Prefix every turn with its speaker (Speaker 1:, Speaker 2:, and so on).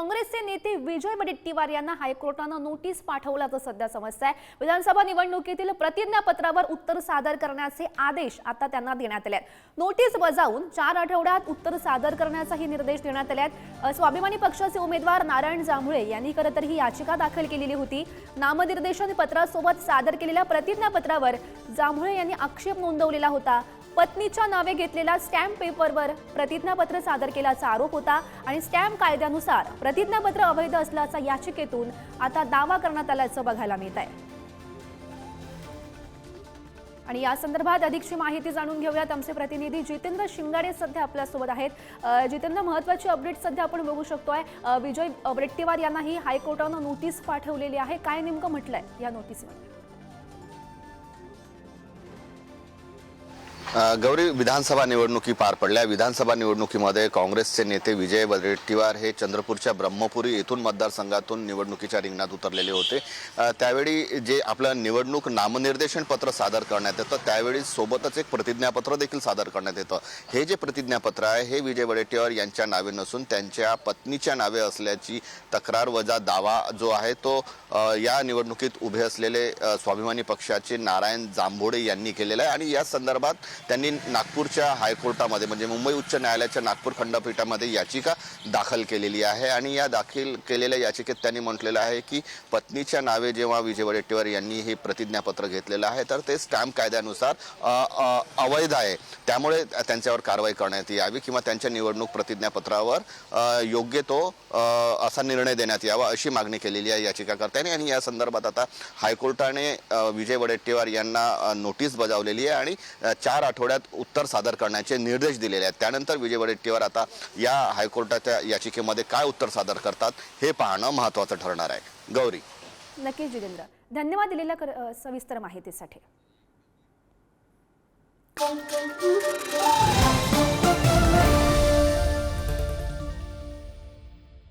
Speaker 1: काँग्रेसचे नेते विजय वडेट्टीवार यांना हायकोर्टानं नोटीस पाठवल्याचं सध्या समस्या आहे विधानसभा निवडणुकीतील प्रतिज्ञापत्रावर उत्तर सादर करण्याचे आदेश आता त्यांना देण्यात आले आहेत नोटीस बजावून चार आठवड्यात उत्तर सादर करण्याचाही निर्देश देण्यात आले आहेत स्वाभिमानी पक्षाचे उमेदवार नारायण जांभळे यांनी खरं तर ही याचिका दाखल केलेली होती. नामनिर्देशन पत्रासोबत सादर केलेल्या प्रतिज्ञापत्रावर जांभळे यांनी आक्षेप नोंदवलेला होता. पत्नीच्या नावे घेतलेल्या स्टॅम्प पेपरवर प्रतिज्ञापत्र सादर केल्याचा आरोप होता आणि स्टॅम्प कायद्यानुसार प्रतिज्ञापत्र अवैध असल्याचा याचिकेतून आता दावा करण्यात आल्याचं बघायला मिळत आहे. आणि या संदर्भात अधिकची माहिती जाणून घेऊयात. आमचे प्रतिनिधी जितेंद्र शिंगाडे सध्या आपल्यासोबत आहेत. जितेंद्र महत्वाची अपडेट सध्या आपण बघू शकतोय. विजय वडेट्टीवार यांनाही हायकोर्टानं नोटीस पाठवलेली आहे. काय नेमकं म्हटलंय या नोटीसमध्ये?
Speaker 2: गौरी विधानसभा निवडणुकी पार पडल्या. विधानसभा निवडणुकीमध्ये काँग्रेसचे नेते विजय वडेट्टीवार हे चंद्रपूरच्या ब्रह्मपुरी येथून मतदारसंघातून निवडणुकीच्या रिंगणात उतरलेले होते. त्यावेळी जे आपलं निवडणूक नामनिर्देशन पत्र सादर करण्यात येतं त्यावेळी सोबतच एक प्रतिज्ञापत्र देखील सादर करण्यात येतं. हे जे प्रतिज्ञापत्र आहे हे विजय वडेट्टीवार यांच्या नावे नसून त्यांच्या पत्नीच्या नावे असल्याची तक्रार वजा दावा जो आहे तो या निवडणुकीत उभे असलेले स्वाभिमानी पक्षाचे नारायण जांभोडे यांनी केलेला आहे. आणि या संदर्भात त्यांनी नागपूरच्या हायकोर्टामध्ये म्हणजे मुंबई उच्च न्यायालयाच्या नागपूर खंडपीठामध्ये याचिका दाखल केलेली आहे. आणि या दाखल केलेल्या याचिकेत त्यांनी म्हटलेलं आहे की पत्नीच्या नावे जेव्हा विजय वडेट्टीवार यांनी हे प्रतिज्ञापत्र घेतलेलं आहे तर ते स्टॅम्प कायद्यानुसार अवैध आहे. त्यामुळे त्यांच्यावर कारवाई करण्यात यावी किंवा त्यांच्या निवडणूक प्रतिज्ञापत्रावर योग्य तो असा निर्णय देण्यात यावा अशी मागणी केलेली आहे याचिकाकर्त्याने. आणि या संदर्भात आता हायकोर्टाने विजय वडेट्टीवार यांना नोटीस बजावलेली आहे आणि चार आठवड्यात उत्तर सादर करण्याचे निर्देश दिलेले आहेत. त्यानंतर विजय वडेट्टीवार आता या हायकोर्टाच्या याचिकेमध्ये काय उत्तर सादर करतात हे पाहणं महत्त्वाचं ठरणार आहे. गौरी.
Speaker 1: नक्कीच जितेंद्र धन्यवाद दिलेल्या सविस्तर माहितीसाठी.